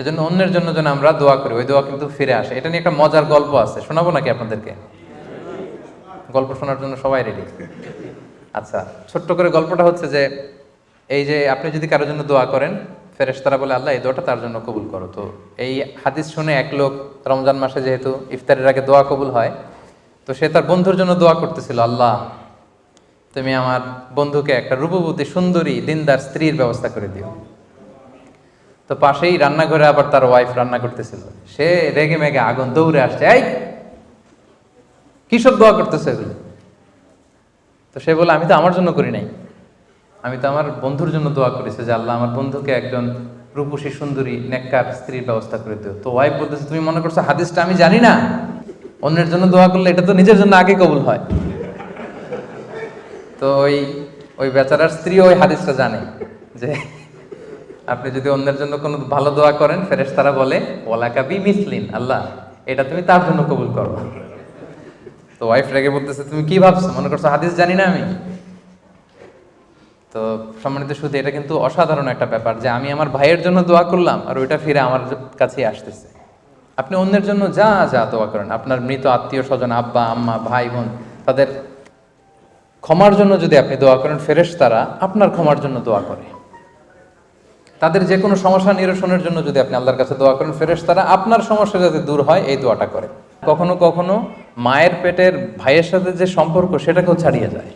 এজন্য অন্যের জন্য যেন আমরা দোয়া করি, ওই দোয়া কিন্তু ফিরে আসে। এটা নিয়ে একটা মজার গল্প আছে, শোনাবো নাকি আপনাদেরকে? গল্প শোনার জন্য সবাই রেডি আচ্ছা ছোট্ট করে গল্পটা হচ্ছে যে, এই যে আপনি যদি কারোর জন্য দোয়া করেন, ফেরেশতারা বলে, আল্লাহ, এই দোয়াটা তার জন্য কবুল করো। তো এই হাদিস শুনে এক লোক রমজান মাসে যেহেতু ইফতারের আগে দোয়া কবুল হয়, তো সে তার বন্ধুর জন্য দোয়া করতেছিল, আল্লাহ, তুমি আমার বন্ধুকে একটা রূপবতী, সুন্দরী, দিনদার স্ত্রীর ব্যবস্থা করে দিও। তো পাশেই রান্নাঘরে আবার তার ওয়াইফ রান্না করতেছিল। সে রেগে মেগে আগুন দৌড়ে আসছে, এই কিসব দোয়া করতেছে এগুলো? তো সে বলে আমি তো আমার জন্য করি নাই। আমি তো আমার বন্ধুর জন্য দোয়া করেছি যে আল্লাহ আমার বন্ধুকে একজন রূপসী, সুন্দরী, নেককার স্ত্রীর ব্যবস্থা করে দিও। তো ওয়াইফ বলতেছে, তুমি মনে করছ হাদিসটা আমি জানি না? অন্যের জন্য দোয়া করলে এটা তো নিজের জন্য আগে কবুল হয়। তো ওই ওই বেচারার স্ত্রী ওই হাদিসটা জানে যে আপনি যদি অন্যের জন্য কোনো ভালো দোয়া করেন ফেরেশ তারা বলে ওলাকা বি মিসলিন, আল্লাহ, এটা তুমি তার জন্য কবুল করো। তো ওয়াইফ রেগে বলতেছে, তুমি কি ভাবছ? মনে করছ হাদিস জানি না আমি? তো সম্মানিত শুধু এটা কিন্তু অসাধারণ একটা ব্যাপার যে আমি আমার ভাইয়ের জন্য দোয়া করলাম আর ওইটা ফিরে আমার কাছেই আসতেছে। আপনি অন্যের জন্য যা যা দোয়া করেন, আপনার মৃত আত্মীয় স্বজন, আব্বা, আম্মা, ভাই, বোন, তাদের ক্ষমার জন্য যদি আপনি দোয়া করেন ফেরেশ তারা আপনার ক্ষমার জন্য দোয়া করে। তাদের যে কোনো সমস্যা নিরসনের জন্য যদি আপনি আল্লাহর কাছে দোয়া করেন ফেরেশ তারা আপনার সমস্যা যাতে দূর হয়, এই দোয়াটা করে। কখনো কখনো মায়ের পেটের ভাইয়ের সাথে যে সম্পর্ক, সেটাকেও ছাড়িয়ে যায়।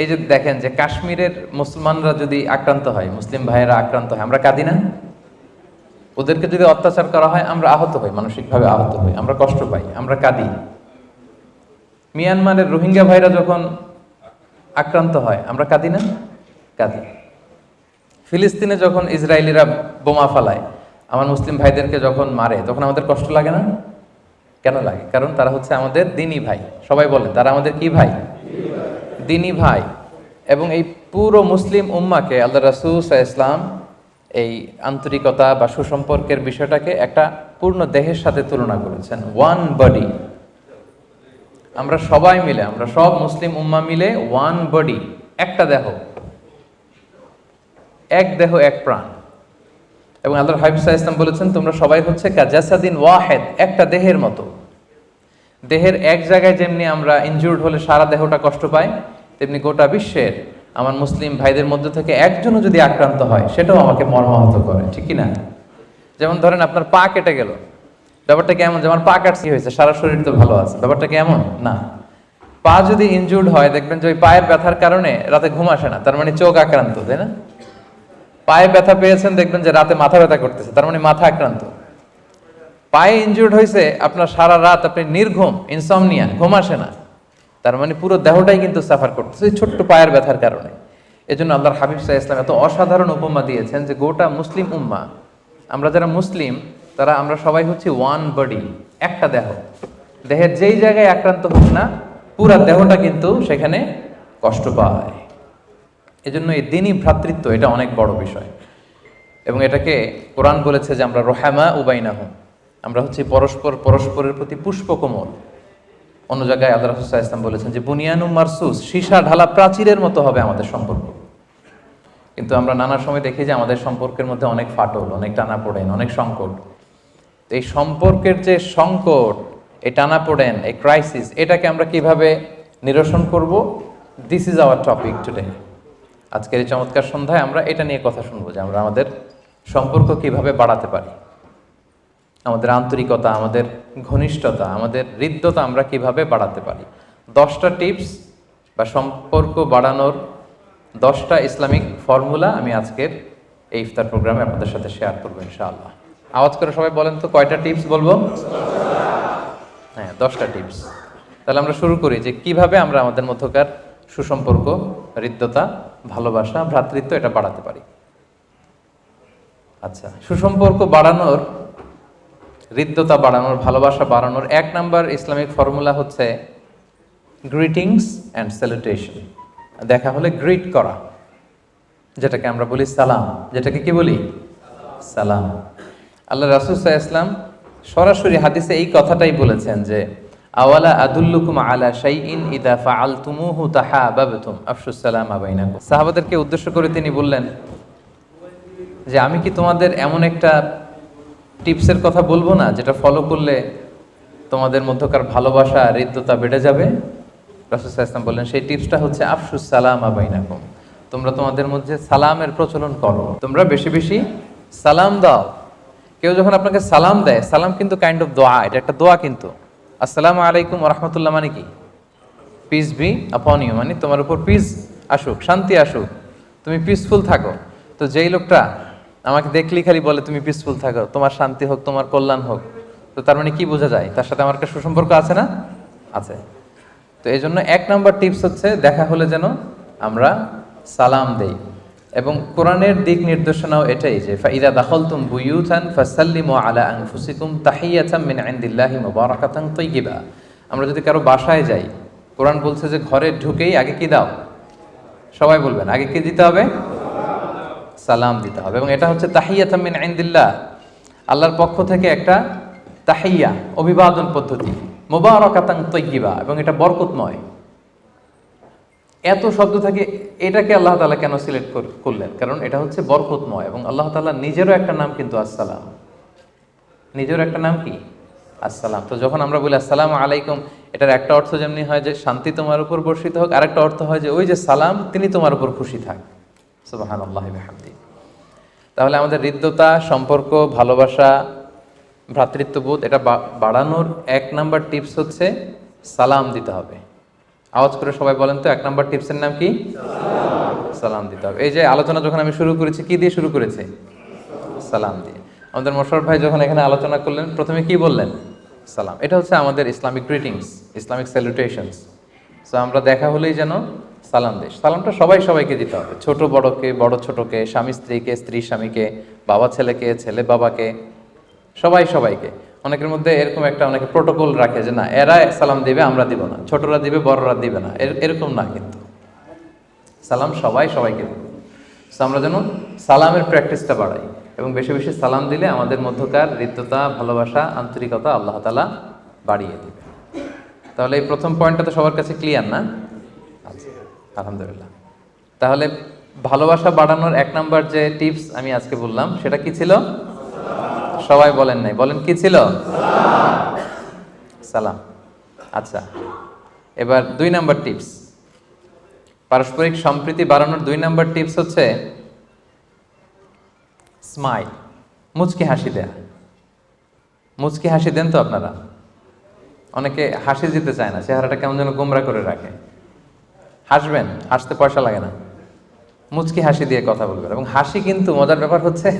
এই যে দেখেন যে কাশ্মীরের মুসলমানরা যদি আক্রান্ত হয়, মুসলিম ভাইয়েরা আক্রান্ত হয়, আমরা কাঁদি না? ওদেরকে যদি অত্যাচার করা হয়, আমরা আহত হই, মানসিকভাবে আহত হই, আমরা কষ্ট পাই, আমরা কাঁদি। মিয়ানমারের রোহিঙ্গা ভাইরা যখন আক্রান্ত হয়, আমরা কাঁদি না? কাঁদি। ফিলিস্তিনে যখন ইসরায়েলিরা বোমা ফালায়, আমার মুসলিম ভাইদেরকে যখন মারে, তখন আমাদের কষ্ট লাগে না? কেন লাগে? কারণ তারা হচ্ছে আমাদের দিনী ভাই। সবাই বলে, তারা আমাদের কি ভাই? দিনী ভাই। এবং এই পুরো মুসলিম উম্মাকে আল্লাহ রাসুল ইসলাম এই আন্তরিকতা বা সুসম্পর্কের বিষয়টাকে একটা পূর্ণ দেহের সাথে তুলনা করেছেন। ওয়ান বডি আমরা সবাই মিলে, আমরা সব মুসলিম উম্মা মিলে ওয়ান বডি একটা দেহ। এক দেহ, এক প্রাণ। এবং আল্লাহ হাবিবসা ইসলাম বলেছেন, তোমরা সবাই হচ্ছে কাজাসাদিন ওয়াহেদ, একটা দেহের মতো। দেহের এক জায়গায় যেমনি আমরা ইনজুর্ড হলে সারা দেহটা কষ্ট পায় তেমনি গোটা বিশ্বের আমার মুসলিম ভাইদের মধ্যে থেকে একজনও যদি আক্রান্ত হয়, সেটাও আমাকে মর্মাহত করে, ঠিক না যেমন ধরেন আপনার পা কেটে গেল। ব্যাপারটা কেমন? যেমন পা কাটছি হয়েছে, সারা শরীর তো ভালো আছে। ব্যাপারটা কেমন? না। পা যদি ইনজুর্ড হয়, দেখবেন যে ওই পায়ের ব্যথার কারণে রাতে ঘুম আসে না, তার মানে চোখ আক্রান্ত, তাই না? পায়ে ব্যথা পেয়েছেন, দেখবেন যে রাতে মাথা ব্যথা করতেছে, তার মানে মাথা আক্রান্ত। পায়ে ইনজুর্ড হয়েছে আপনার সারা রাত আপনি নির্ঘুম ইনসমনিয়া ঘুম আসে না। তার মানে পুরো দেহটাই কিন্তু সাফার করতেছে, এই ছোট্ট পায়ের ব্যথার কারণে। এজন্য আল্লাহর হাবিব সাহা ইসলাম এত অসাধারণ উপমা দিয়েছেন যে গোটা মুসলিম উম্মা, আমরা যারা মুসলিম, তারা, আমরা সবাই হচ্ছে ওয়ান বডি একটা দেহ। দেহের যেই জায়গায় আক্রান্ত হোক না, পুরা দেহটা কিন্তু সেখানে কষ্ট পায়। এজন্য এই দিনই ভ্রাতৃত্ব, এটা অনেক বড় বিষয়। এবং এটাকে কোরআন বলেছে যে আমরা রোহামা উবাইনা হুম আমরা হচ্ছে পরস্পর, পরস্পরের প্রতি পুষ্পকমল। অন্য জায়গায় আল্লাহ রসুল্লাহ ইসলাম বলেছেন যে বুনিয়ানু মারসুস, সীসা ঢালা প্রাচীরের মতো হবে আমাদের সম্পর্ক। কিন্তু আমরা নানা সময় দেখি যে আমাদের সম্পর্কের মধ্যে অনেক ফাটল, অনেক টানা পড়েন অনেক সংকট। তো এই সম্পর্কের যে সংকট, এই টানা পড়েন এই ক্রাইসিস এটাকে আমরা কীভাবে নিরসন করব? This is our topic today আজকের এই চমৎকার সন্ধ্যায় আমরা এটা নিয়ে কথা শুনব যে আমরা আমাদের সম্পর্ক কীভাবে বাড়াতে পারি। আমাদের আন্তরিকতা, আমাদের ঘনিষ্ঠতা, আমাদের হৃদ্যতা আমরা কীভাবে বাড়াতে পারি। দশটা টিপস বা সম্পর্ক বাড়ানোর দশটা ইসলামিক ফর্মুলা আমি আজকের এই ইফতার প্রোগ্রামে আপনাদের সাথে শেয়ার করব ইনশাআল্লাহ। আওয়াজ করে সবাই বলেন তো, কয়টা টিপস বলব? হ্যাঁ দশটা টিপস। তাহলে আমরা শুরু করি যে কীভাবে আমরা আমাদের মধ্যকার সুসম্পর্ক, হৃদ্যতা ভালোবাসা, ভ্রাতৃত্ব এটা বাড়াতে পারি। আচ্ছা সুসম্পর্ক বাড়ানোর, হৃদ্যতা বাড়ানোর, ভালোবাসা বাড়ানোর এক নাম্বার ইসলামিক ফর্মুলা হচ্ছে গ্রিটিংস অ্যান্ড স্যালুটেশন। দেখা হলে গ্রিট করা, যেটাকে আমরা বলি সালাম। যেটাকে কি বলি? সালাম। আল্লাহ রাসুসাহ ইসলাম সরাসরি হাদিসে এই কথাটাই বলেছেন যে আওয়ালা আদুল্লুকুম আলা শাইইন ইদা ফাআলতুমুহু তাহাবাবতুম। আফশুস সালাম বাইনাকুম। সাহাবাদেরকে উদ্দেশ্য করে তিনি বললেন যে, আমি কি তোমাদের এমন একটা টিপসের কথা বলব না, যেটা ফলো করলে তোমাদের মধ্যকার ভালোবাসা, হৃদ্যতা বেড়ে যাবে? রাসুল বললেন, সেই টিপসটা হচ্ছে আফসুস সালাম আবাইনাকুম তোমরা তোমাদের মধ্যে সালামের প্রচলন করো। তোমরা বেশি বেশি সালাম দাও। কেউ যখন আপনাকে সালাম দেয়, সালাম কিন্তু কাইন্ড অফ দোয়া এটা একটা দোয়া কিন্তু। আসসালামু আলাইকুম রহমতুল্লাহ মানে কি? পিস বি আপন ইউ মানে তোমার উপর পিস আসুক, শান্তি আসুক, তুমি পিসফুল থাকো। তো যেই লোকটা আমাকে দেখলেই খালি বলে, তুমি পিসফুল থাকো, তোমার শান্তি হোক, তোমার কল্যাণ হোক। তো তার মানে কি বোঝা যায়? তার সাথে আমার একটা সুসম্পর্ক আছে না? আছে। তো এই জন্য এক নম্বর টিপস হচ্ছে, দেখা হলে যেন আমরা সালাম দেই। এবং কোরআনের দিক নির্দেশনাও এটাই যে, ফাইদা দাখলতুম বুয়ুতান ফাসাল্লিমু আলা আনফুসিকুম তাহিয়াতাম মিন ইনদিল্লাহি মুবারাকাতান তাইয়্যিবা আমরা যদি কারও বাসায় যাই, কোরআন বলছে যে, ঘরে ঢুকেই আগে কি দাও? সবাই বলবেন, আগে কি দিতে হবে? সালাম দিতে হবে। এবং এটা হচ্ছে তাহিয়াতাম মিন ইনদিল্লাহ। আল্লাহর পক্ষ থেকে একটা তাহিয়া, অভিবাদন পদ্ধতি, মুবারাকাতান তাইয়্যিবা এবং এটা বরকতময়। এত শব্দ থাকে, এটাকে আল্লাহ তালা কেন সিলেক্ট করলেন? কারণ এটা হচ্ছে বরকতময় এবং আল্লাহ তালা নিজেরও একটা নাম কিন্তু আসসালাম। নিজেরও একটা নাম কি? আসসালাম। তো যখন আমরা বলি আসসালাম আলাইকুম, এটার একটা অর্থ যেমনি হয় যে শান্তি তোমার উপর বর্ষিত হোক, আরেকটা অর্থ হয় যে ওই যে সালাম, তিনি তোমার উপর খুশি থাক। সুবাহান তাহলে আমাদের হৃদ্যতা, সম্পর্ক, ভালোবাসা, ভ্রাতৃত্ববোধ, এটা বাড়ানোর এক নাম্বার টিপস হচ্ছে সালাম দিতে হবে। আওয়াজ করে সবাই বলেন তো, এক নাম্বার টিপসের নাম কি? সালাম দিতে হবে। এই যে আলোচনা যখন আমি শুরু করেছি, কি দিয়ে শুরু করেছি? সালাম দিয়ে। আমাদের মোশারফ ভাই যখন এখানে আলোচনা করলেন, প্রথমে কি বললেন? সালাম। এটা হচ্ছে আমাদের Islamic greetings, Islamic salutations. So আমরা দেখা হলেই যেন সালাম দিই। সালামটা সবাই সবাইকে দিতে হবে। ছোট বড়কে, বড় ছোটকে, স্বামী স্ত্রীকে, স্ত্রী স্বামীকে, বাবা ছেলেকে, ছেলে বাবাকে, সবাই সবাইকে। অনেকের মধ্যে এরকম একটা অনেকে প্রোটোকল রাখে যে না, এরা সালাম দিবে, আমরা দিব না। ছোটরা দিবে, বড়রা দিবে না। এর- এরকম না কিন্তু। সালাম সবাই সবাইকে দেবে। আমরা যেন সালামের প্র্যাকটিসটা বাড়াই এবং বেশি বেশি সালাম দিলে আমাদের মধ্যকার হৃদ্যতা ভালোবাসা, আন্তরিকতা আল্লাহ তালা বাড়িয়ে দেবে। তাহলে এই প্রথম পয়েন্টটা তো সবার কাছে ক্লিয়ার না? আলহামদুলিল্লাহ। তাহলে ভালোবাসা বাড়ানোর এক নাম্বার যে টিপস আমি আজকে বললাম, সেটা কি ছিল? সবাই বলেন নাই। বলেন কি ছিল? সালাম। আচ্ছা এবার দুই নাম্বার টিপস। পারস্পরিক সম্প্রীতি বাড়ানোর দুই নাম্বার টিপস হচ্ছে স্মাইল মুচকি হাসি দেয়া। মুচকি হাসি দেন তো আপনারা? অনেকে হাসি দিতে চায় না, চেহারাটা কেমন যেন গোমরা করে রাখে। হাসবেন, হাসতে পয়সা লাগে না। মুচকি হাসি দিয়ে কথা বলবেন। এবং হাসি কিন্তু মজার ব্যাপার হচ্ছে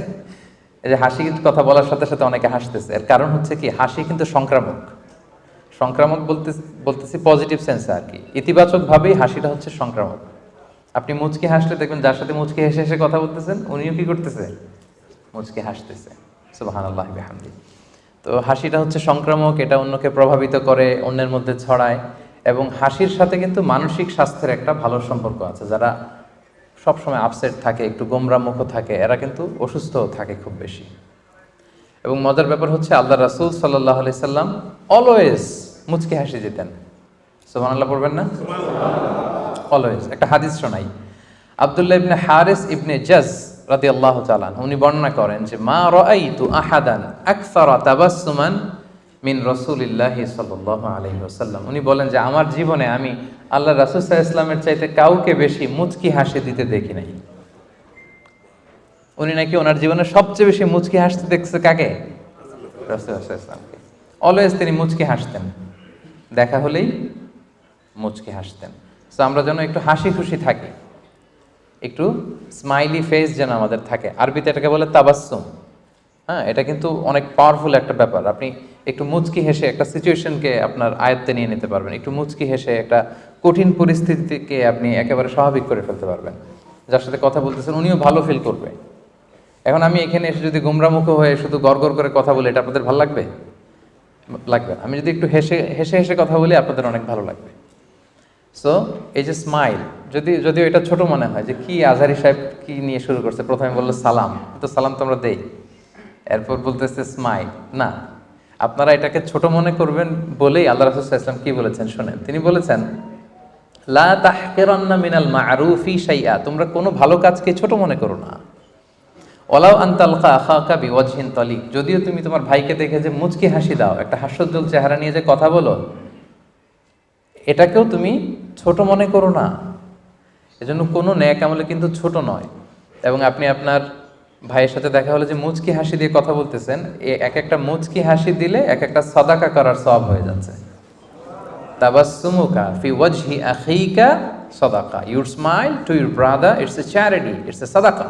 এই যে হাসি কথা বলার সাথে সাথে অনেকে হাসতেছে। এর কারণ হচ্ছে কি, হাসি কিন্তু সংক্রামক। সংক্রামক বলতে, বলতেছি পজিটিভ সেন্সে আর কি। ইতিবাচকভাবেই হাসিটা হচ্ছে সংক্রামক। আপনি মুচকি হাসলে দেখবেন যার সাথে মুচকি হেসে হেসে কথা বলতেছেন, উনিও কি করতেছে? মুচকি হাসতেছে। সুবাহান আল্লাহ তো হাসিটা হচ্ছে সংক্রামক, এটা অন্যকে প্রভাবিত করে, অন্যের মধ্যে ছড়ায়। এবং হাসির সাথে কিন্তু মানসিক স্বাস্থ্যের একটা ভালো সম্পর্ক আছে। যারা সবসময় আপসেট থাকে একটু গোমরামুখ থাকে এরা কিন্তু অসুস্থ থাকে খুব বেশি। এবং মজার ব্যাপার হচ্ছে আল্লাহ রাসুল সাল্লাহ আলি সাল্লাম অলওয়েজ মুচকি হাসি দিতেন। সোমান আল্লাহ পড়বেন না? অলওয়েজ একটা হাদিস শোনাই। আব্দুল্লাহ ইবনে হারিস ইবনে জাজ রাদি আল্লাহ চালান উনি বর্ণনা করেন যে মা রাআইতু আহাদান আকসারা তাবাসসুমান মিন রাসূলিল্লাহি সাল্লাল্লাহু আলাইহি ওয়াসাল্লাম। উনি বলেন যে, আমার জীবনে আমি আল্লাহ রাসূল আলাইহি ইসলামের চাইতে কাউকে বেশি মুচকি হাসি দিতে দেখি নাই। উনি নাকি ওনার জীবনে সবচেয়ে বেশি মুচকি হাসতে দেখছে কাকে? ইসলামকে অলওয়েজ তিনি মুচকি হাসতেন। দেখা হলেই মুচকি হাসতেন। তো আমরা যেন একটু হাসি খুশি থাকি। একটু স্মাইলি ফেস যেন আমাদের থাকে। আরবিতে এটাকে বলে তাবাসসুম। হ্যাঁ এটা কিন্তু অনেক পাওয়ারফুল একটা ব্যাপার। আপনি একটু মুচকি হেসে একটা সিচুয়েশনকে আপনার আয়ত্তে নিয়ে নিতে পারবেন। একটু মুচকি হেসে একটা কঠিন পরিস্থিতিকে আপনি একেবারে স্বাভাবিক করে ফেলতে পারবেন। যার সাথে কথা বলতেছেন, উনিও ভালো ফিল করবে। এখন আমি এখানে এসে যদি গোমরামুখ হয়ে শুধু গড় করে কথা বলি, এটা আপনাদের ভালো লাগবে? লাগবে আমি যদি একটু হেসে হেসে হেসে কথা বলি, আপনাদের অনেক ভালো লাগবে। সো এই যে স্মাইল যদি, যদিও এটা ছোট মনে হয় যে কি আজহারি সাহেব কি নিয়ে শুরু করছে? প্রথমে বলল সালাম। তো সালাম তো আমরা দেই। এরপর বলতেছে, স্মাইল। না, আপনারা এটাকে ছোট মনে করবেন বলেই আল্লাহ রাসূল ওয়াসাল্লাম কি বলেছেন শোনেন, তিনি বলেছেন, লা তাহকিরান্না মিনাল মা'রুফি শাইআ, তোমরা কোনো ভালো কাজকে ছোট মনে করো না। ওলাও আন্তালকা আখাকা বিওয়াজহিন তলিক, যদিও তুমি তোমার ভাইকে দেখে যে মুচকি হাসি দাও, একটা হাস্যোজ্জ্বল চেহারা নিয়ে যে কথা বলো, এটাকেও তুমি ছোট মনে করো না। এজন্য কোনো ন্যাক আমলে কিন্তু ছোট নয়। এবং আপনি আপনার ভাইয়ের সাথে দেখা হলো যে মুচকি হাসি দিয়ে কথা বলতেছেন এক একটা মুচকি হাসি দিলে এক একটা সদাকা করার সব হয়ে যাচ্ছে। তাবাসসুমুকা ফি ওয়াজহি আখিকা সাদাকা। Your smile to your brother it's a charity it's a সাদাকা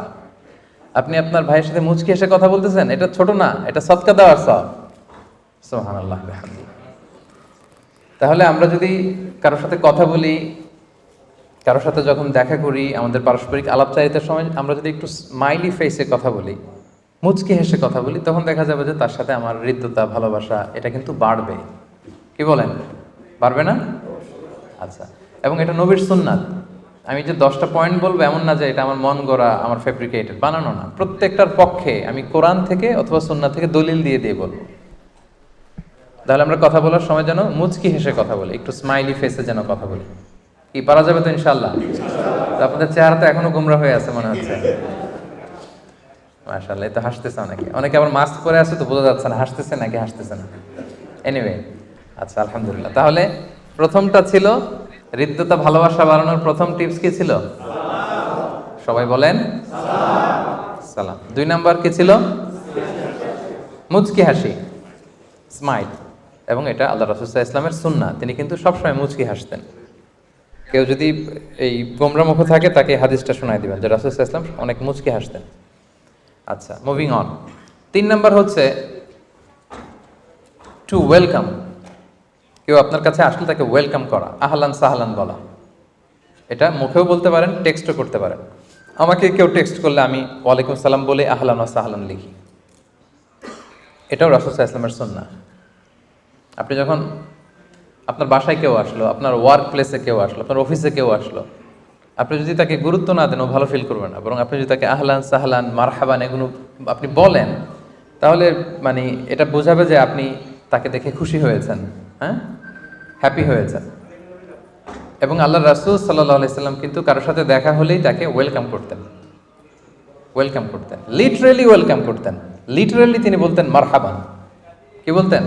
আপনি আপনার ভাইয়ের সাথে মুচকি এসে কথা বলতেছেন, এটা ছোট না, এটা সৎকা দেওয়ার সব সুবহানাল্লাহ বিহামদিহি। তাহলে আমরা যদি কারোর সাথে কথা বলি কারোর সাথে যখন দেখা করি, আমাদের পারস্পরিক আলাপচারিতার সময় আমরা যদি একটু স্মাইলি ফেসে কথা বলি, মুচকি হেসে কথা বলি, তখন দেখা যাবে যে তার সাথে আমার হৃদ্যতা, ভালোবাসা, এটা কিন্তু বাড়বে। কি বলেন? বাড়বে না? আচ্ছা। এবং এটা নবীর সুন্নাত। আমি যে দশটা পয়েন্ট বলব, এমন না যে এটা আমার মন গড়া, আমার ফেব্রিকেটেড বানানো না। প্রত্যেকটার পক্ষে আমি কোরআন থেকে অথবা সুন্নাত থেকে দলিল দিয়ে দিয়ে বলব। তাহলে আমরা কথা বলার সময় যেন মুচকি হেসে কথা বলি, একটু স্মাইলি ফেসে যেন কথা বলি। কি, পারা যাবে তো ইনশাল্লাহ আপনাদের চেহারা তো এখনও গুমরা হয়ে আছে মনে হচ্ছে। মাশাল্লাহ এই তো হাসতেছে অনেকে। অনেকে আবার মাস্ক পরে আছে তো বোঝা যাচ্ছে না, হাসতেছে নাকি হাসতেছে না। এনিওয়ে আচ্ছা আলহামদুলিল্লাহ। তাহলে প্রথমটা ছিল হৃদ্যতা ভালোবাসা বাড়ানোর প্রথম টিপস কি ছিল? সবাই বলেন। সালাম। দুই নাম্বার কি ছিল? মুচকি হাসি। স্মাইল এবং এটা আল্লাহ রসুল্লাহ ইসলামের সুন্না তিনি কিন্তু সবসময় মুচকি হাসতেন। কেউ যদি এই গোমরামুখ থাকে, তাকে হাদিসটা শোনাই দিবেন যে রসুল্লাহ ইসলাম অনেক মুচকি হাসতেন। আচ্ছা মুভিং অন তিন নাম্বার হচ্ছে টু ওয়েলকাম কেউ আপনার কাছে আসলে তাকে ওয়েলকাম করা, আহলান সাহলান বলা। এটা মুখেও বলতে পারেন টেক্সটও করতে পারেন। আমাকে কেউ টেক্সট করলে আমি ওয়ালাইকুম সালাম বলে আহলান সাহলান লিখি। এটাও রাসুসাহ ইসলামের সন্না আপনি যখন আপনার বাসায় কেউ আসলো, আপনার ওয়ার্ক প্লেসে কেউ আসলো, আপনার অফিসে কেউ আসলো, আপনি যদি তাকে গুরুত্ব না দেন, ও ভালো ফিল করবে না। বরং আপনি যদি তাকে আহলান সাহলান, মারহাবান এগুলো আপনি বলেন, তাহলে মানে এটা বোঝাবে যে আপনি তাকে দেখে খুশি হয়েছেন হ্যাঁ? হ্যাপি হয়েছেন। এবং আল্লাহ রাসুল সাল্লাহ আলাইসাল্লাম কিন্তু কারোর সাথে দেখা হলেই তাকে ওয়েলকাম করতেন। ওয়েলকাম করতেন। লিটারেলি ওয়েলকাম করতেন। লিটারেলি তিনি বলতেন, মারহাবান। কি বলতেন?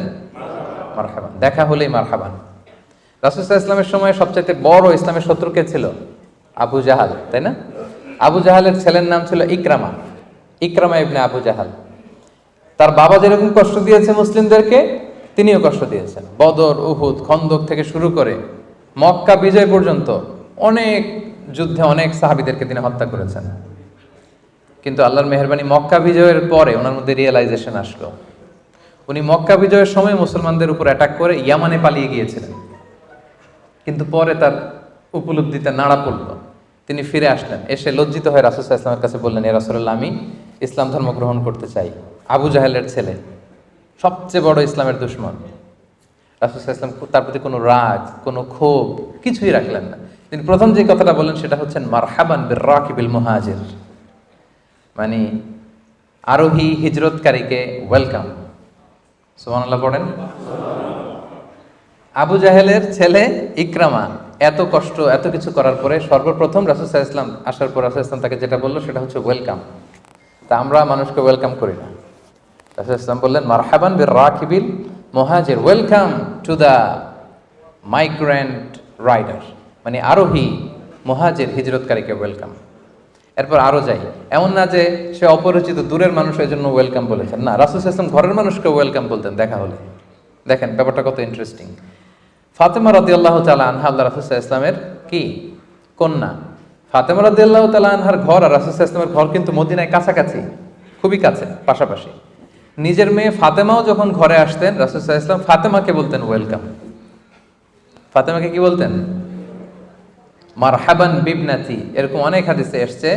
মারহাবান। দেখা হলেই মারহাবান। রাসুসাহ ইসলামের সময় সবচাইতে বড় ইসলামের শত্রু কে ছিল? আবু জাহাল, তাই না? আবু জাহালের ছেলের নাম ছিল ইকরামা। ইকরামা ইবনে আবু জাহাল। তার বাবা যেরকম কষ্ট দিয়েছে মুসলিমদেরকে, তিনিও কষ্ট দিয়েছেন। বদর, উহুদ, খন্দক থেকে শুরু করে মক্কা, বিজয় পর্যন্ত অনেক যুদ্ধে অনেক সাহাবিদেরকে তিনি হত্যা করেছেন। কিন্তু আল্লাহর মেহরবানি মক্কা বিজয়ের পরে ওনার মধ্যে রিয়েলাইজেশন আসলো। উনি মক্কা বিজয়ের সময় মুসলমানদের উপর অ্যাটাক করে ইয়ামানে পালিয়ে গিয়েছিলেন। কিন্তু পরে তার উপলব্ধিতে নাড়া পড়ল। তিনি ফিরে আসলেন। এসে লজ্জিত হয়ে রাসুসাহ ইসলামের কাছে বললেন, এ রাসুল্লাহ আমি ইসলাম ধর্ম গ্রহণ করতে চাই। আবু জাহেলের ছেলে, সবচেয়ে বড় ইসলামের দুশ্মন। রাসুসাহ ইসলাম তার প্রতি কোনো রাগ, কোনো ক্ষোভ কিছুই রাখলেন না। তিনি প্রথম যে কথাটা বললেন, সেটা হচ্ছেন মারহাবান বির রাকিবিল মুহাজির। মানে আরোহী হিজরতকারীকে ওয়েলকাম সুবহানাল্লাহ পড়েন। আবু জাহেলের ছেলে ইকরামা। এত কষ্ট, এত কিছু করার পরে সর্বপ্রথম রাসুল সাহা ইসলাম আসার পর রাসুল ইসলাম তাকে যেটা বলল সেটা হচ্ছে ওয়েলকাম। তা আমরা মানুষকে ওয়েলকাম করি না। রাসুল ইসলাম বললেন, মারহাবান বির রাকিবিল মহাজের, welcome to the migrant rider. মানে আরোহী, মহাজের, হিজরতকারীকে ওয়েলকাম। এরপর আরও যাই। এমন না যে সে অপরিচিত, দূরের মানুষ এই জন্য ওয়েলকাম বলেছেন। না, রাসুল ইসলাম ঘরের মানুষকে ওয়েলকাম বলতেন দেখা হলে। দেখেন, ব্যাপারটা কত ইন্টারেস্টিং ফাতেমা রদি আল্লাহ তালা আনহা আল্লাহ রাসুসাহ ইসলামের কি? কন্যা। ফাতেমা রদি আল্লাহ তালা আনহার ঘর আর রাসুসাহ ইসলামের ঘর কিন্তু মদিনায় কাছাকাছি, খুবই কাছে, পাশাপাশি। নিজের মেয়ে ফাতেমাও যখন ঘরে আসতেন রাসুসাহ ইসলাম ফাতেমাকে বলতেন ওয়েলকাম ফাতেমাকে কি বলতেন? মার মারহাবান বিবনাতি। এরকম অনেক হাদিসে এসছে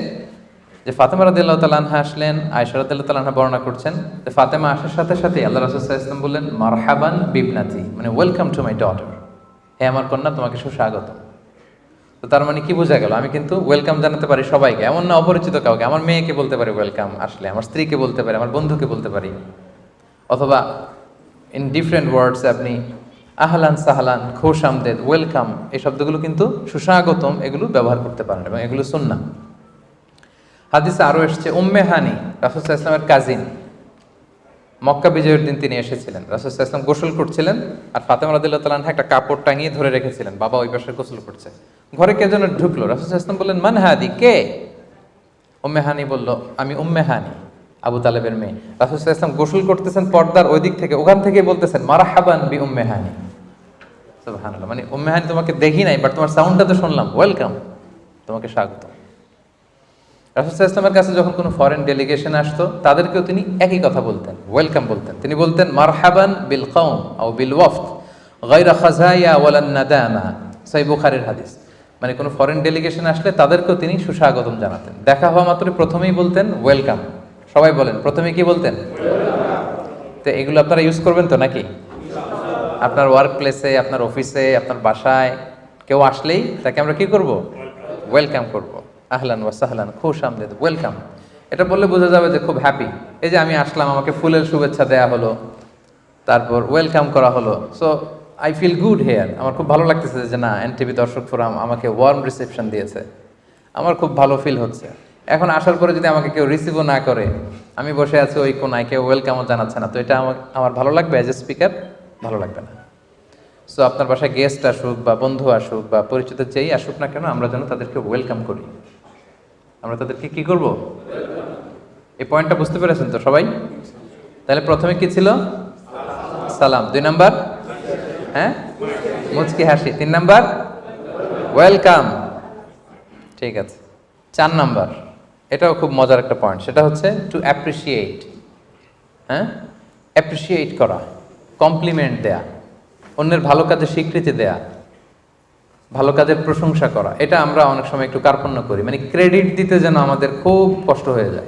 যে ফাতেমা রাদিল্লাহ তালানহা আসলেন আয়সা রাদিল্লাহ তালানহা বর্ণনা করছেন যে ফাতেমা আসার সাথে সাথে আল্লাহ রাসুল্লাহ ইসলাম বললেন মার মারহাবান বিবনাতি। মানে ওয়েলকাম টু মাই ডটার হে আমার কন্যা, তোমাকে সুস্বাগত তো তার মানে কি বোঝা গেল? আমি কিন্তু ওয়েলকাম জানাতে পারি সবাইকে। এমন না অপরিচিত কাউকে। আমার মেয়েকে বলতে পারি ওয়েলকাম আসলে, আমার স্ত্রীকে বলতে পারি, আমার বন্ধুকে বলতে পারি। অথবা ইন ডিফারেন্ট ওয়ার্ডস আপনি আহলান সাহলান, খোশ আমদেদ ওয়েলকাম এই শব্দগুলো কিন্তু সুস্বাগতম এগুলো ব্যবহার করতে পারেন এবং এগুলো শুননা হাদিসে আরও এসছে, উম্মে হানি রাসুসাহ ইসলামের কাজিন মক্কা বিজয়ের দিন তিনি এসেছিলেন। রাসুসাহ ইসলাম গোসল করছিলেন আর ফাতেমা রাদিল্লাহ তালান একটা কাপড় টাঙিয়ে ধরে রেখেছিলেন। বাবা ওই পাশে গোসল করছে। ঘরে কে যেন ঢুকলো। রাসুসাহ ইসলাম বললেন, মান হাদি, কে? উম্মে হানি বলল, আমি উম্মে হানি, আবু তালেবের মেয়ে। রাসুসাহ ইসলাম গোসল করতেছেন পর্দার ওই দিক থেকে। ওখান থেকে বলতেছেন মারা হাবান বি উম্মে হানি। সুবহানাল্লাহ। মানে উম্মে হানি তোমাকে দেখি নাই, বাট তোমার সাউন্ডটা তো শুনলাম। ওয়েলকাম তোমাকে স্বাগত রাসুসাহ ইসলামের কাছে যখন কোনো ফরেন ডেলিগেশন আসতো, তাদেরকেও তিনি একই কথা বলতেন ওয়েলকাম বলতেন। তিনি বলতেন, মারহাবান বিল কৌম ও বিল ওয়ফত গায়রা খাজাইয়া ওয়ালান নাদামা। সাই বুখারীর হাদিস। মানে কোনো ফরেন ডেলিগেশন আসলে তাদেরকেও তিনি সুস্বাগতম জানাতেন। দেখা হওয়া মাত্র প্রথমেই বলতেন ওয়েলকাম সবাই বলেন, প্রথমে কি বলতেন? তো এগুলো আপনারা ইউজ করবেন তো নাকি? আপনার ওয়ার্ক প্লেসে আপনার অফিসে আপনার বাসায় কেউ আসলেই তাকে আমরা কি করব? ওয়েলকাম করব। আহলান ওয়া সাহলান, খুশ আমদেদ ওয়েলকাম এটা বললে বোঝা যাবে যে খুব হ্যাপি এই যে আমি আসলাম, আমাকে ফুলের শুভেচ্ছা দেয়া হলো, তারপর ওয়েলকাম করা হলো। So I feel good here আমার খুব ভালো লাগতেছে যে না এনটিভি দর্শক ফোরাম আমাকে ওয়ার্ম রিসেপশন দিয়েছে। আমার খুব ভালো ফিল হচ্ছে। এখন আসার পরে যদি আমাকে কেউ রিসিভও না করে, আমি বসে আছি ওই কোনায়, কেউ ওয়েলকামও জানাচ্ছে না। তো এটা আমার আমার ভালো লাগবে অ্যাজ এ স্পিকার ভালো লাগবে না। সো আপনার বাসায় গেস্ট আসুক বা বন্ধু আসুক বা পরিচিত যেই আসুক না কেন, আমরা যেন তাদেরকে ওয়েলকাম করি। আমরা তাদেরকে কি করব? এই পয়েন্টটা বুঝতে পেরেছেন তো সবাই? তাহলে প্রথমে কি ছিল? সালাম। দুই নাম্বার? হ্যাঁ? মুচকি হাসি। তিন নাম্বার? ওয়েলকাম। ঠিক আছে। চার নাম্বার। এটাও খুব মজার একটা পয়েন্ট সেটা হচ্ছে টু অ্যাপ্রিসিয়েট হ্যাঁ? অ্যাপ্রিসিয়েট করা। কমপ্লিমেন্ট দেয়া। অন্যের ভালো কাজে স্বীকৃতি দেয়া। ভালো কাজের প্রশংসা করা। এটা আমরা অনেক সময় একটু কার্পণ্য করি। মানে ক্রেডিট দিতে যেন আমাদের খুব কষ্ট হয়ে যায়।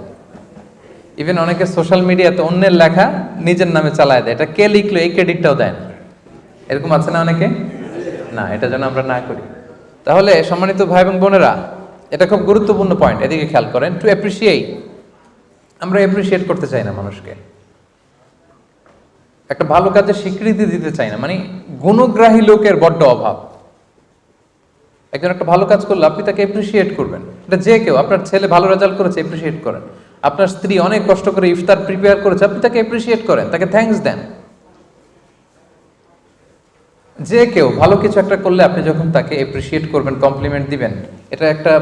ইভেন অনেকে সোশ্যাল মিডিয়াতে অন্যের লেখা নিজের নামে চালায় দেয়। এটা কে লিখলো, এই ক্রেডিটটাও দেয় না। এরকম আছে না অনেকে? না, এটা যেন আমরা না করি। তাহলে সম্মানিত ভাই এবং বোনেরা, এটা খুব গুরুত্বপূর্ণ পয়েন্ট এদিকে খেয়াল করেন টু অ্যাপ্রিসিয়েট আমরা অ্যাপ্রিসিয়েট করতে চাই না মানুষকে। একটা ভালো কাজের স্বীকৃতি দিতে চাই না। মানে গুণগ্রাহী লোকের বড্ড অভাব। একজন একটা ভালো কাজ করলে আপনি তাকে এপ্রিসিয়েট করবেন। এটা যে কেউ, আপনার ছেলে ভালো রেজাল্ট করেছে এপ্রিসিয়েট করেন। আপনার স্ত্রী অনেক কষ্ট করে ইফতার প্রিপেয়ার করেছে, আপনি তাকে এপ্রিসিয়েট করেন, তাকে থ্যাংকস দেন। যে কেউ ভালো কিছু একটা করলে আপনি যখন তাকে এপ্রিসিয়েট করবেন কমপ্লিমেন্ট দিবেন, এটা একটা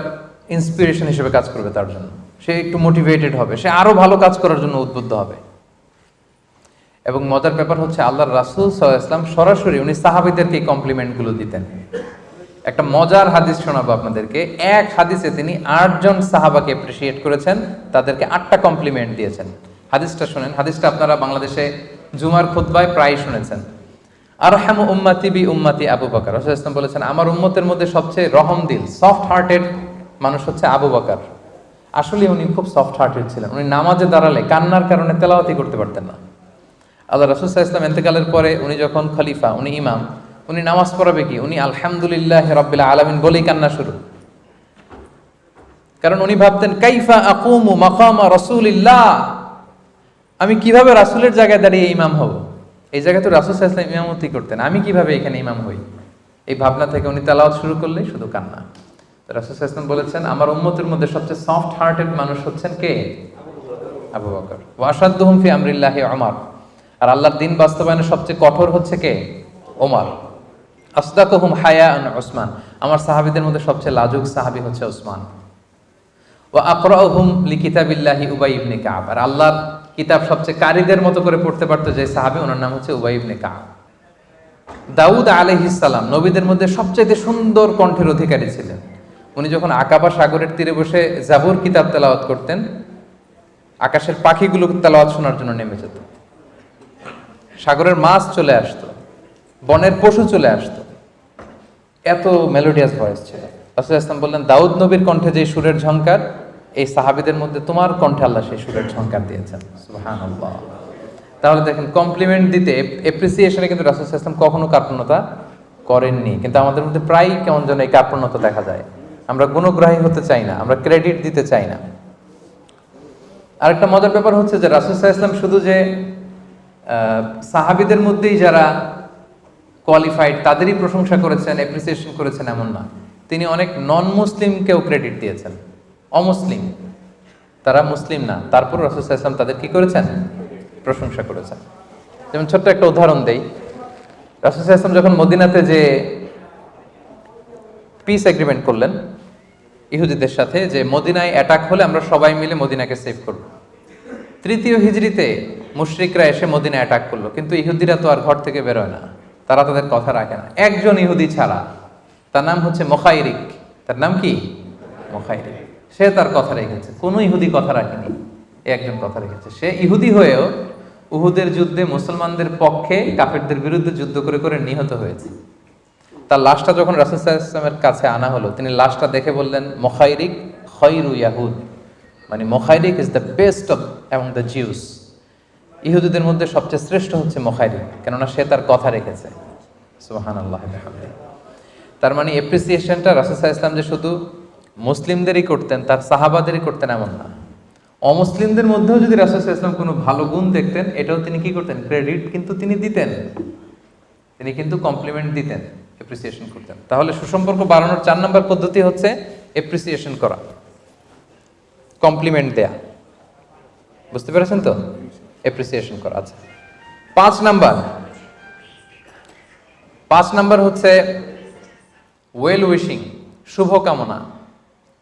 ইন্সপিরেশন হিসেবে কাজ করবে তার জন্য। সে একটু মোটিভেটেড হবে, সে আরও ভালো কাজ করার জন্য উদ্বুদ্ধ হবে। এবং মজার ব্যাপার হচ্ছে, আল্লাহর রাসুল ইসলাম সরাসরি উনি সাহাবিদেরকে কমপ্লিমেন্টগুলো দিতেন। একটা মজার হাদিস শোনাবো আপনাদেরকে। এক হাদিসে তিনি আটজন সাহাবাকে অ্যাপ্রিসিয়েট করেছেন, তাদেরকে আটটা কমপ্লিমেন্ট দিয়েছেন। হাদিসটা শুনেন, হাদিসটা আপনারা বাংলাদেশে জুমার খুতবায় প্রায় শুনেছেন। আর আরহাম উম্মাতি বি উম্মাতি আবু বকর। রাসূল ইসলাম বলেছেন, আমার উম্মতের মধ্যে সবচেয়ে রহম দিল সফট হার্টেড মানুষ হচ্ছে আবু বকর। আসলে উনি খুব সফট হার্টেড ছিলেন। উনি নামাজে দাঁড়ালে কান্নার কারণে তেলাওয়াতি করতে পারতেন না। আল্লাহ রাসুল ইসলাম এতেকালের পরে উনি যখন খলিফা, উনি ইমাম উনি নামাজ পড়াবে কি? উনি আলহামদুলিল্লাহ রব্বিল আলমিন বলেই কান্না শুরু। কারণ উনি ভাবতেন, কাইফা আকুমু মাকামা রসুলিল্লাহ? আমি কীভাবে রাসুলের জায়গায় দাঁড়িয়ে ইমাম হব? এই জায়গায় তো রাসুল ইসলাম ইমামতি করতেন। আমি কীভাবে এখানে ইমাম হই? এই ভাবনা থেকে উনি তালাওয়াত শুরু করলেই শুধু কান্না। রাসুল ইসলাম বলেছেন, আমার উম্মতের মধ্যে সবচেয়ে সফট হার্টেড মানুষ হচ্ছেন কে? আবু বকর। ওয়াসাদ্দুহুম ফি আমরিল্লাহি ওমর। আর আল্লাহর দিন বাস্তবায়নে সবচেয়ে কঠোর হচ্ছে কে? ওমর। আসদাকুহুম হায়া ওসমান আমার সাহাবীদের মধ্যে সবচেয়ে লাজুক সাহাবী হচ্ছে ওসমান ও আকরাহুম লিকিতাবিল্লাহি উবাই ইবনে কাব। আর আল্লাহর কিতাব সবচেয়ে কারীদের মতো করে পড়তে পারতো যে সাহাবী, ওনার নাম হচ্ছে উবাই ইবনে কাব। দাউদ আলাইহিস সালাম নবীদের মধ্যে সবচেয়ে সুন্দর কণ্ঠের অধিকারী ছিলেন। উনি যখন আকাবা সাগরের তীরে বসে জাবুর কিতাব তেলাওয়াত করতেন, আকাশের পাখিগুলো তেলাওয়াত শোনার জন্য নেমে যেত। সাগরের মাছ চলে আসতো, বনের পশু চলে আসতো। এত মেলোডিয়াস ভয়েস ছিল। রাসুল বললেন, দাউদ নবীর কণ্ঠে যে সুরের ঝঙ্কার এই সাহাবিদের মধ্যে তোমার কণ্ঠে আল্লাহ সেই সুরের ঝঙ্কার দিয়েছেন। সুবহানাল্লাহ। তাহলে দেখেন কমপ্লিমেন্ট দিতে এপ্রিসিয়েশনে কিন্তু রাসুল ইসলাম কখনো কার্পণ্যতা করেননি। কিন্তু আমাদের মধ্যে প্রায় কেমন যেন এই কার্পণ্যতা দেখা যায়। আমরা গুণগ্রাহী হতে চাই না, আমরা ক্রেডিট দিতে চাই না। আরেকটা মজার ব্যাপার হচ্ছে যে রাসুল ইসলাম শুধু যে সাহাবিদের মধ্যেই যারা কোয়ালিফাইড তাদেরই প্রশংসা করেছেন অ্যাপ্রিসিয়েশন করেছেন এমন না। তিনি অনেক নন মুসলিমকেও ক্রেডিট দিয়েছেন। অমুসলিম। তারা মুসলিম না। তারপর রাসুসাহ ইসলাম তাদের কি করেছেন? প্রশংসা করেছেন। যেমন ছোট্ট একটা উদাহরণ দেই। রাসুসাহ ইসলাম যখন মদিনাতে যে পিস এগ্রিমেন্ট করলেন, ইহুদিদের সাথে যে মদিনায় অ্যাটাক হলে আমরা সবাই মিলে মদিনাকে সেভ করব। তৃতীয় হিজড়িতে মুশরিকরা এসে মদিনা অ্যাটাক করল। কিন্তু ইহুদিরা তো আর ঘর থেকে বেরোয় না। তারা তাদের কথা রাখে না। একজন ইহুদি ছাড়া, তার নাম হচ্ছে মোখাইরিক। তার নাম কি? মোখাইরিক। সে তার কথা রেখেছে। কোনো ইহুদি কথা রাখেনি। একজন কথা রেখেছে। সে ইহুদি হয়েও উহুদের যুদ্ধে মুসলমানদের পক্ষে কাফেরদের বিরুদ্ধে যুদ্ধ করে করে নিহত হয়েছে। তার লাশটা যখন রাসুল ইসলামের কাছে আনা হলো, তিনি লাশটা দেখে বললেন, মোখাইরিক খৈরু ইয়াহুদ। মানে মোখাইরিক is the best of among the Jews ইহুদিদের মধ্যে সবচেয়ে শ্রেষ্ঠ হচ্ছে মোখাইরিক কেননা সে তার কথা রেখেছে। সুহান আল্লাহ তার মানে এপ্রিসিয়েশনটা রাসুসাহ ইসলাম যে শুধু মুসলিমদেরই করতেন, তার সাহাবাদেরই করতেন এমন না। অমুসলিমদের মধ্যেও যদি রাসুসাহ ইসলাম কোনো ভালো গুণ দেখতেন, এটাও তিনি কি করতেন? ক্রেডিট কিন্তু তিনি দিতেন। তিনি কিন্তু কমপ্লিমেন্ট দিতেন এপ্রিসিয়েশন করতেন। তাহলে সুসম্পর্ক বাড়ানোর চার নম্বর পদ্ধতি হচ্ছে এপ্রিসিয়েশন করা কমপ্লিমেন্ট দেয়া। বুঝতে পেরেছেন তো? এপ্রিসিয়েশন করা আচ্ছা পাঁচ নাম্বার। পাঁচ নাম্বার হচ্ছে ওয়েল উইশিং শুভকামনা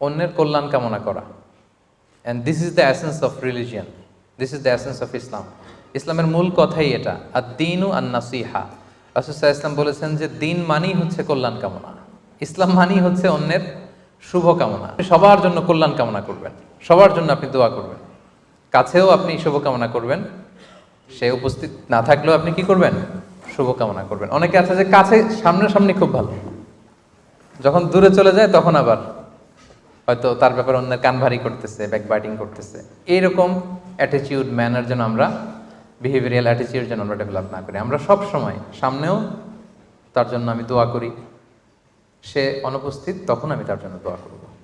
অন্যের কল্যাণ কামনা করা। And this is the essence of religion this is the essence of Islam ইসলামের মূল কথাই এটা আর দিনু আর নাসিহা রাসুসাহ ইসলাম বলেছেন যে দিন মানেই হচ্ছে কল্যাণ কামনা। ইসলাম মানেই হচ্ছে অন্যের শুভ কামনা। সবার জন্য কল্যাণ কামনা করবেন। সবার জন্য আপনি দোয়া করবেন। কাছেও আপনি শুভকামনা করবেন। সে উপস্থিত না থাকলেও আপনি কি করবেন? শুভকামনা করবেন। অনেকে আছে যে কাছে, সামনাসামনি খুব ভালো। যখন দূরে চলে যায় তখন আবার হয়তো তার ব্যাপারে অন্যের কান ভারী করতেছে ব্যাক বাইটিং করতেছে। এইরকম অ্যাটিচিউড ম্যানার যেন আমরা বিহেভিয়ারাল অ্যাটিচিউড যেন আমরা ডেভেলপ না করি। আমরা সব সময় সামনেও তার জন্য আমি দোয়া করি। সে অনুপস্থিত, তখন আমি তার জন্য দোয়া করব।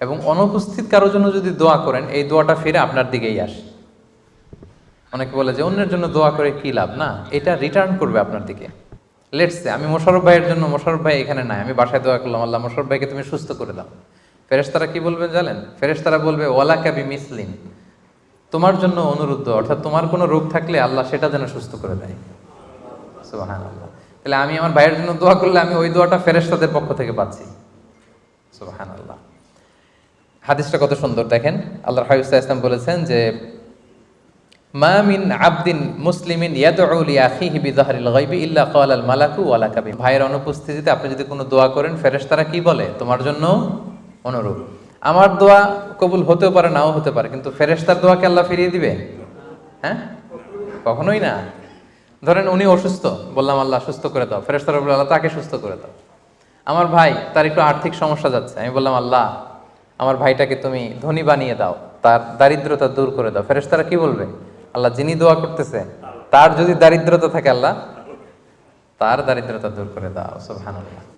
এবং অনুপস্থিত কারোর জন্য যদি দোয়া করেন, এই দোয়াটা ফিরে আপনার দিকেই আসে। অনেকে বলে যে, অন্যের জন্য দোয়া করে কি লাভ? না, এটা রিটার্ন করবে আপনার দিকে। লেটসে আমি মোশারফ ভাইয়ের জন্য মোশারফ ভাই এখানে নাই, আমি বাসায় দোয়া করলাম, আল্লাহ মোশারফ ভাইকে তুমি সুস্থ করে দাও। ফেরেশতারা কি বলবে জানেন? ফেরেশতারা বলবে ওয়ালা কাবি মিসলিন তোমার জন্য অনুরুদ্ধ, অর্থাৎ তোমার কোনো রোগ থাকলে আল্লাহ সেটা যেন সুস্থ করে দেয়। সুবাহান আল্লাহ তাহলে আমি আমার ভাইয়ের জন্য দোয়া করলে আমি ওই দোয়াটা ফেরেশতাদের পক্ষ থেকে পাচ্ছি। সুবাহান আল্লাহ হাদিসটা কত সুন্দর দেখেন। আল্লাহ হাবিবুল্লাহ ইসলাম বলেছেন যে, মা মিন আবদিন মুসলিমিন ইয়াদউ লি আখিহি মালাকু ওয়া লাকা ভাইয়ের অনুপস্থিতিতে আপনি যদি কোনো দোয়া করেন, ফেরেশতারা কি বলে? তোমার জন্য অনুরূপ। আমার দোয়া কবুল হতেও পারে, নাও হতে পারে, কিন্তু ফেরেশতার দোয়াকে আল্লাহ ফিরিয়ে দিবে? হ্যাঁ? কখনোই না। ধরেন উনি অসুস্থ, বললাম, আল্লাহ, সুস্থ করে দাও। ফেরেশতারা আল্লাহ, তাকে সুস্থ করে দাও। আমার ভাই, তার একটু আর্থিক সমস্যা যাচ্ছে। আমি বললাম, আল্লাহ আমার ভাইটাকে তুমি ধনী বানিয়ে দাও, তার দারিদ্রতা দূর করে দাও। ফেরেশতারা কি বলবে? আল্লাহ যিনি দোয়া করতেছে, তার যদি দারিদ্রতা থাকে আল্লাহ, তার দারিদ্রতা দূর করে দাও সব সুবহানাল্লাহ।